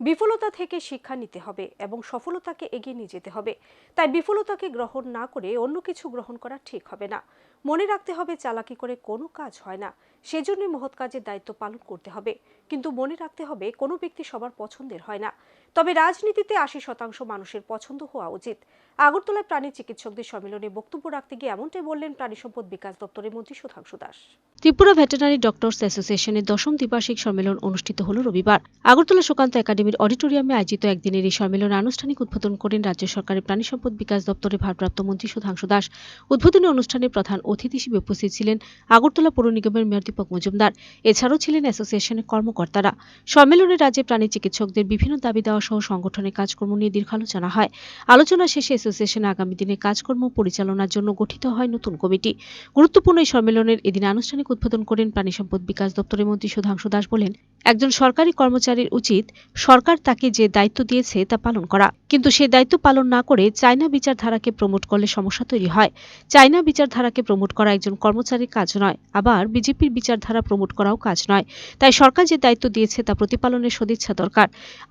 বিফলতা থেকে শিক্ষা নিতে হবে এবং সফলতাকে এগিয়ে নিয়ে যেতে হবে। তাই বিফলতাকে গ্রহণ না করে অন্য কিছু গ্রহণ করা ঠিক হবে না। মনে রাখতে হবে চালাকি করে কোনো কাজ হয় না। সেজন্য মহৎ কাজের দায়িত্ব পালন করতে হবে। কিন্তু মনে রাখতে হবে কোনো ব্যক্তি সবার পছন্দের হয় না। তবে রাজনীতিতে আশি শতাংশ মানুষের পছন্দ হওয়া উচিত। আগরতলায় প্রাণী চিকিৎসকদের সম্মেলনে বক্তব্য রাখতে গিয়ে এমনটাই বললেন প্রাণী সম্পদ বিকাশ দপ্তরের মন্ত্রী সুধাংশু দাস। ত্রিপুরা ভেটেনারি ডক্টরস অ্যাসোসিয়েশনের দশম দ্বিবার্ষিক সম্মেলন অনুষ্ঠিত হল রবিবার। আগরতলা সুকান্ত একাডেমির অডিটোরিয়ামে আয়োজিত একদিনের এই সম্মেলনে আনুষ্ঠানিক উদ্বোধন করেন রাজ্য সরকারের প্রাণী সম্পদ বিকাশ দপ্তরের ভারপ্রাপ্ত মন্ত্রী সুধাংশু দাস। উদ্বোধনী অনুষ্ঠানে প্রধান অতিথি হিসেবে উপস্থিত ছিলেন আগরতলা পৌর নিগমের মেয়র দীপক মজুমদার। এছাড়াও ছিলেন অ্যাসোসিয়েশনের কর্মকর্তারা। সম্মেলনে রাজ্যে প্রাণী চিকিৎসকদের বিভিন্ন দাবি দেওয়া সহ সংগঠনের কাজকর্ম নিয়ে দীর্ঘ আলোচনা হয়। আলোচনা শেষে অ্যাসোসিয়েশনে আগামী দিনে কাজকর্ম পরিচালনার জন্য গঠিত হয় নতুন কমিটি। গুরুত্বপূর্ণ এই সম্মেলনের এদিন আনুষ্ঠানিক উদ্বোধন করেন প্রাণী সম্পদ বিকাশ দপ্তরের মন্ত্রী সুধাংশু দাস বলেন, একজন সরকারি কর্মচারীর উচিত সরকার তাকে যে দায়িত্ব দিয়েছে তা পালন করা। কিন্তু সে দায়িত্ব পালন না করে চায়না বিচারধারাকে প্রমোট করলে সমস্যা তৈরি হয়। চায়না বিচারধারাকে প্রমোট করা একজন কর্মচারীর কাজ নয়, আবার বিজেপির বিচারধারা প্রমোট করাও কাজ নয়। তাই সরকার যে দায়িত্ব দিয়েছে তা প্রতিপালনের সদিচ্ছা দরকার।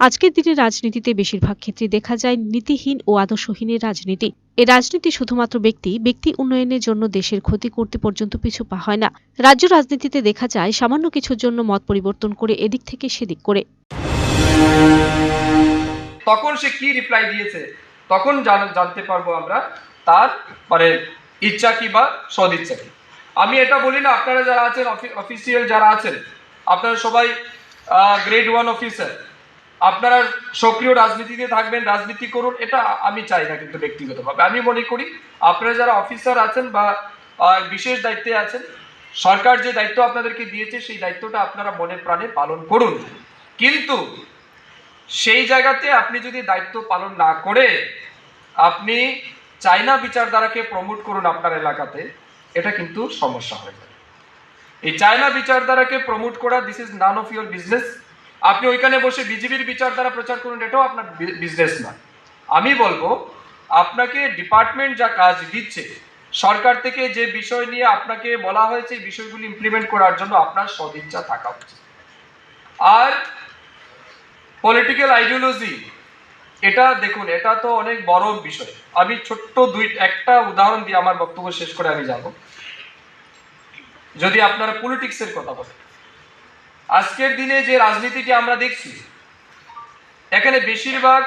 আজকের দিনে রাজনীতিতে বেশিরভাগ ক্ষেত্রে দেখা যায় নীতিহীন ও আদর্শহীনের রাজনীতি। এই রাজনীতি শুধুমাত্র ব্যক্তি ব্যক্তি উন্নয়নের জন্য দেশের ক্ষতি করতে পর্যন্ত পিছু পা হয় না। রাজ্য রাজনীতিতে দেখা যায় সামান্য কিছুর জন্য মত পরিবর্তন করে এদিক থেকে সেদিক করে। তখন সে কি রিপ্লাই দিয়েছে? তখন জানতে পারব আমরা তার মানে ইচ্ছা কি বা সদিচ্ছা কি। আমি এটা বলি না, আপনারা যারা আছেন অফিসিয়াল যারা আছেন, আপনারা সবাই গ্রেড ওয়ান অফিসার আপনারা সক্রিয় রাজনীতিতে থাকবেন, রাজনীতি করুন, এটা আমি চাই না কিন্তু ব্যক্তিগতভাবে। আমি মনে করি আপনারা যারা অফিসার আছেন বা বিশেষ দায়িত্বে আছেন, সরকার যে দায়িত্ব আপনাদেরকে দিয়েছে, সেই দায়িত্বটা আপনারা মনে প্রাণে পালন করুন। কিন্তু সেই জায়গাতে আপনি যদি দায়িত্ব পালন না করে আপনি চাইনা বিচারধারাকে প্রমোট করুন আপনার এলাকাতে, এটা কিন্তু সমস্যা হয়ে যাবে এই চায়না বিচারধারাকে প্রমোট করা this is none of your business আপনি ওইখানে বসে বিজেপির দ্বারা প্রচার করুন, এটাও আপনার বিজনেস না আমি বলব, আপনাকে ডিপার্টমেন্ট যা কাজ দিচ্ছে, সরকার থেকে যে বিষয় নিয়ে আপনাকে বলা হয়েছে বিষয়গুলি ইমপ্লিমেন্ট করার জন্য আপনার সদিচ্ছা থাকা উচিত। আর পলিটিক্যাল আইডিওলজি এটা দেখুন, এটা তো অনেক বড় বিষয়। আমি ছোট্ট দুই, একটা উদাহরণ দিয়ে আমার বক্তব্য শেষ করে আমি যাব। যদি আপনারা পলিটিক্সের কথা বলেন আজকের দিনে যে রাজনীতিটি আমরা দেখছি, এখানে বেশিরভাগ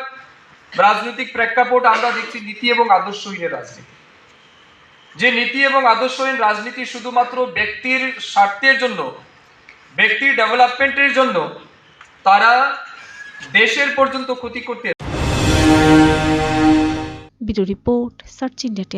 রাজনৈতিক প্রেক্ষাপট আমরা দেখছি নীতি এবং আদর্শহীনের রাজনীতি। যে নীতি এবং আদর্শহীন রাজনীতি শুধুমাত্র ব্যক্তির স্বার্থের জন্য, ব্যক্তির ডেভেলপমেন্টের জন্য তারা দেশের পর্যন্ত ক্ষতি করতে ব্যুরো রিপোর্ট, সার্চ ইন্ডিয়া